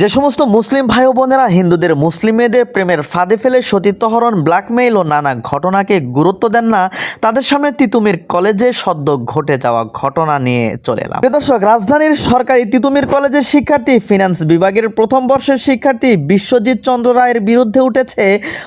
যে সমস্ত মুসলিম ভাই বোনেরা হিন্দুদের মুসলিম মেয়েদের প্রেমের ফাঁদে ফেলে সতীত্বহরণ ব্ল্যাকমেইল ও নানা ঘটনাকে গুরুত্ব দেন না, তাদের সামনে তিতুমির কলেজে সদ্য ঘটে যাওয়া ঘটনা নিয়ে চলে এলাম। দর্শক, রাজধানীর সরকারি তিতুমির কলেজের শিক্ষার্থী ফিনান্স বিভাগের প্রথম বর্ষের শিক্ষার্থী বিশ্বজিৎ চন্দ্র রায়ের বিরুদ্ধে উঠেছে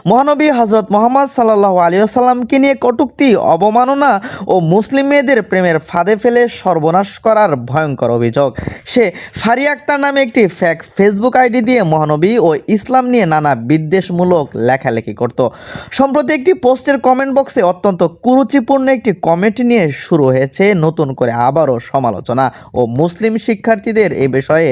মহানবী হজরত মোহাম্মদ সাল্লাহ আলিয়াল্লামকে নিয়ে কটূক্তি, অবমাননা ও মুসলিম মেয়েদের প্রেমের ফাঁদে ফেলে সর্বনাশ করার ভয়ঙ্কর অভিযোগ। সে ফারিয়া আক্তার নামে একটি ফ্যাক ফেসবুক আইডি দিয়ে মহানবী ও ইসলাম নিয়ে নানা বিদ্বেষমূলক লেখালেখি করত। সম্প্রতি একটি পোস্টের কমেন্ট বক্সে অত্যন্ত কুরুচিপূর্ণ একটি কমেন্ট নিয়ে শুরু হয়েছে নতুন করে আবারও সমালোচনা ও মুসলিম শিক্ষার্থীদের এ বিষয়ে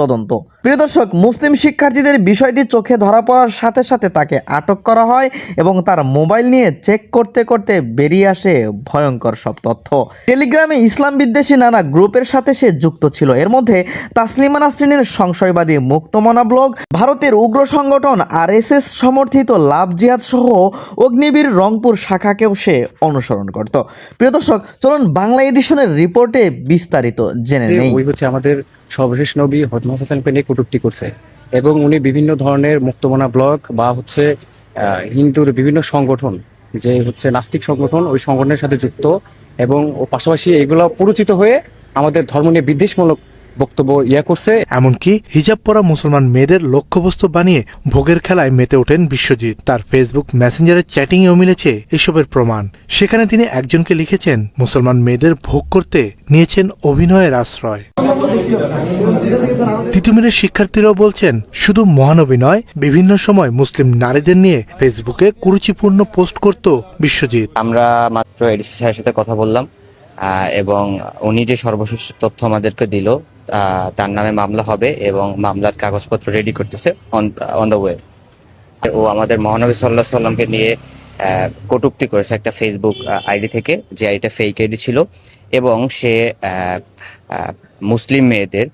তদন্ত। প্রিয় দর্শক মুসলিম শিক্ষার্থীদের বিষয়টি চোখে ধরা পড়ার সাথে সাথে তাকে আটক করা হয় এবং তার মোবাইল নিয়ে চেক করতে করতে বেরিয়ে আসে ভয়ঙ্কর সব তথ্য। টেলিগ্রামে ইসলাম বিদ্বেষী নানা গ্রুপের সাথে সে যুক্ত ছিল। এর মধ্যে তাসলিমা নাসরিনের সংশয়বাদী মুক্তমনা ব্লগ ভারতের উগ্র সংগঠন আরএসএস সমর্থিত লাভ জিহাদ সহ অগ্নিবীর রংপুর শাখাকেও সে অনুসরণ করত। প্রিয় দর্শক চলুন বাংলা এডিশনের রিপোর্টে বিস্তারিত জেনে নেই। ওই হচ্ছে আমাদের সর্বশেষ নবী হজরত হোসেনকে নিয়ে কুটুপটি করছে এবং উনি বিভিন্ন ধরনের মুক্তমনা ব্লগ বা হচ্ছে হিন্দুর বিভিন্ন সংগঠন, যে হচ্ছে নাস্তিক সংগঠন, ওই সংগঠনের সাথে যুক্ত এবং ও পাশাপাশি এগুলো পরিচিত হয়ে আমাদের ধর্ম নিয়ে বিদ্বেষমূলক বক্তব্য ইয়া করছে। এমনকি হিজাব পরা মুসলমান মেয়েদের লক্ষ্যবস্তু বানিয়ে ভোগের খেলায় মেতে ওঠেন বিশ্বজিৎ। তার ফেসবুক মেসেঞ্জারের চ্যাটিংয়েও মিলেছে এসবের প্রমাণ। সেখানে তিনি একজনকে লিখেছেন মুসলমান মেয়েদের ভোগ করতে নিয়েছেন অভিনয়ের আশ্রয়। তিতুমিরের শিক্ষার্থীরাও বলছেন শুধু মহানবী নয় বিভিন্ন সময় মুসলিম নারীদের নিয়ে ফেসবুকে কুরুচিপূর্ণ পোস্ট করত বিশ্বজিৎ। আমরা মাত্র এডিসি স্যারের সাথে কথা বললাম আহ, এবং উনি যে সর্বশেষ তথ্য আমাদেরকে দিল তার নামে মামলা হবে এবং মামলার কাগজপত্র রেডি করতেছে অন দ্য ওয়ে ও আমাদের মহানবী সাল্লাহ সাল্লামকে নিয়ে কটূক্তি করেছে একটা ফেসবুক আইডি থেকে, যে আইডিটা ফেক আইডি ছিল। এবং সে মুসলিম মেয়েদের,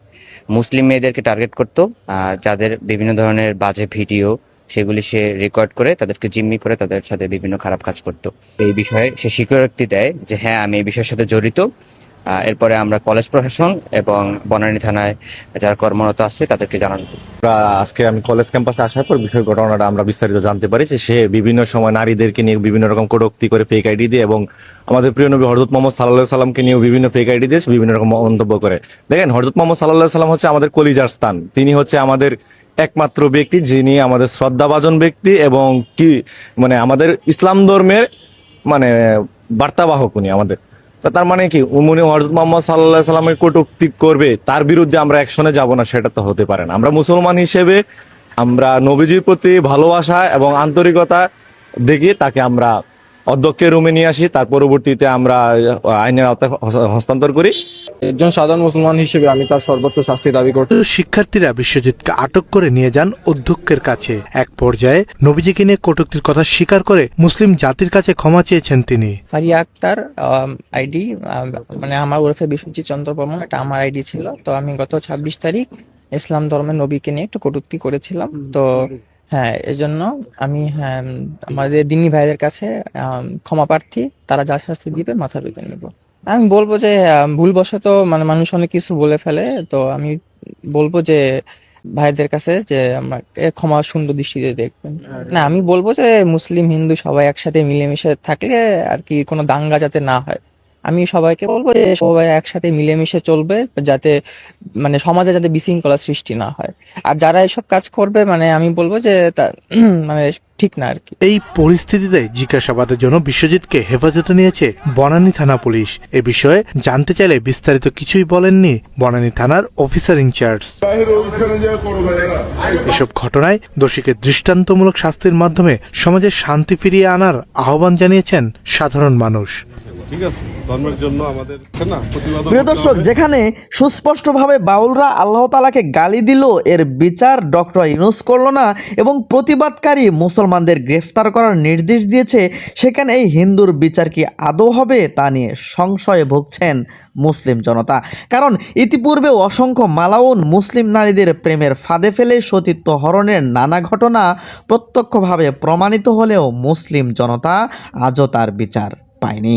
মুসলিম মেয়েদেরকে টার্গেট করতো যাদের বিভিন্ন ধরনের বাজে ভিডিও সেগুলি সে রেকর্ড করে, তাদেরকে জিম্মি করে তাদের সাথে বিভিন্ন খারাপ কাজ করত। এই বিষয়ে সে স্বীকারোক্তি দেয় যে হ্যাঁ আমি এই বিষয়ের সাথে জড়িত। এরপরে আমরা কলেজ প্রশাসন এবং বনানী থানায় যারা কর্মরত আছে তাদেরকে জানানো আজকে আমি কলেজ ক্যাম্পাসে আসার পর বিষয় ঘটনাটা আমরা বিস্তারিত জানতে পারি যে সে বিভিন্ন সময় নারীদেরকে নিয়ে বিভিন্ন রকম কটোক্তি করে ফেক আইডি দিয়ে এবং আমাদের প্রিয় নবী হরজত মোহাম্মদ সাল্লাহ সাল্লামকে নিয়েও বিভিন্ন ফেক আইডি দিয়ে বিভিন্ন রকম মন্তব্য করে। দেখেন হরজত মোহাম্মদ সাল্লাহ সাল্লাম হচ্ছে আমাদের কলিজার স্থান। তিনি হচ্ছে আমাদের একমাত্র ব্যক্তি যিনি আমাদের শ্রদ্ধাভাজন ব্যক্তি এবং কি মানে আমাদের ইসলাম ধর্মের মানে বার্তাবাহক উনি আমাদের। তার মানে কি? উমনি হজরত মোহাম্মদ সাল্লাহ সাল্লামের কটুক্তি করবে, তার বিরুদ্ধে আমরা একসনে যাব না, সেটা তো হতে পারে না। আমরা মুসলমান হিসেবে আমরা নবীজির প্রতি ভালোবাসা এবং আন্তরিকতা দেখি তাকে আমরা অধ্যক্ষের রুমে নিয়ে আসি, তার পরবর্তীতে আমরা আইনের আওতায় হস্তান্তর করি। একজন সাধারণ মুসলমান হিসেবে আমি তার সর্বোচ্চ শাস্তি দাবি করতে শিক্ষার্থীরা বিশ্বজিৎকে আটক করে নিয়ে যান অধ্যক্ষের কাছে। এক পর্যায়ে নবীজিকে নিয়ে কটূক্তির কথা স্বীকার করে মুসলিম জাতির কাছে ক্ষমা চেয়েছেন তিনি। ফারিয়া আক্তার আইডি মানে আমার ওরফে বিশ্বজিৎ চন্দ্র বর্মন এটা আমার আইডি ছিল। তো আমি গত ছাব্বিশ তারিখ ইসলাম ধর্মের নবীকে নিয়ে একটু কটূক্তি করেছিলাম। তো হ্যাঁ এজন্য আমি হ্যাঁ আমাদের দিনী ভাইদের কাছে ক্ষমা প্রার্থী তারা যা শাস্তি দিবে মাথা পেতে নেব। আমি বলব যে ভুলবশত মানে মানুষ অনেক কিছু বলে ফেলে তো আমি বলব যে ভাইদের কাছে যে আমাকে ক্ষমা সুন্দর দৃষ্টিতে দেখবেন। না আমি বলব যে মুসলিম হিন্দু সবাই একসাথে মিলেমিশে থাকলে আর কি কোনো দাঙ্গা যাতে না হয়। আমি সবাইকে বলব যে সবাই একসাথে মিলেমিশে চলবে যাতে মানে সমাজে যাতে বিশৃঙ্খলা সৃষ্টি না হয়। আর যারা এসব কাজ করবে মানে আমি বলব যে মানে ঠিক না আর কি। এই পরিস্থিতিতে জিজ্ঞাসাবাদের জন্য বিশ্বজিৎকে হেফাজতে নিয়েছে বনানী থানা পুলিশ। এ বিষয়ে জানতে চাইলে বিস্তারিত কিছুই বলেননি বনানী থানার অফিসার ইনচার্জ এসব ঘটনায় দোষীকে দৃষ্টান্তমূলক শাস্তির মাধ্যমে সমাজে শান্তি ফিরিয়ে আনার আহ্বান জানিয়েছেন সাধারণ মানুষ। ঠিক আছে? ধর্মের জন্য আমাদের আছে না? প্রতিবাদ প্রিয় দর্শক যেখানে সুস্পষ্টভাবে বাউলরা আল্লাহ তালাকে গালি দিল এর বিচার ডক্টর ইউনুস করল না এবং প্রতিবাদকারী মুসলমানদের গ্রেফতার করার নির্দেশ দিয়েছে সেখানে এই হিন্দুর বিচার কি আদৌ হবে তা নিয়ে সংশয়ে ভুগছেন মুসলিম জনতা। কারণ ইতিপূর্বে অসংখ্য মালাউন মুসলিম নারীদের প্রেমের ফাঁদে ফেলে সতীত্ব হরণের নানা ঘটনা প্রত্যক্ষভাবে প্রমাণিত হলেও মুসলিম জনতা আজও তার বিচার পায়নি।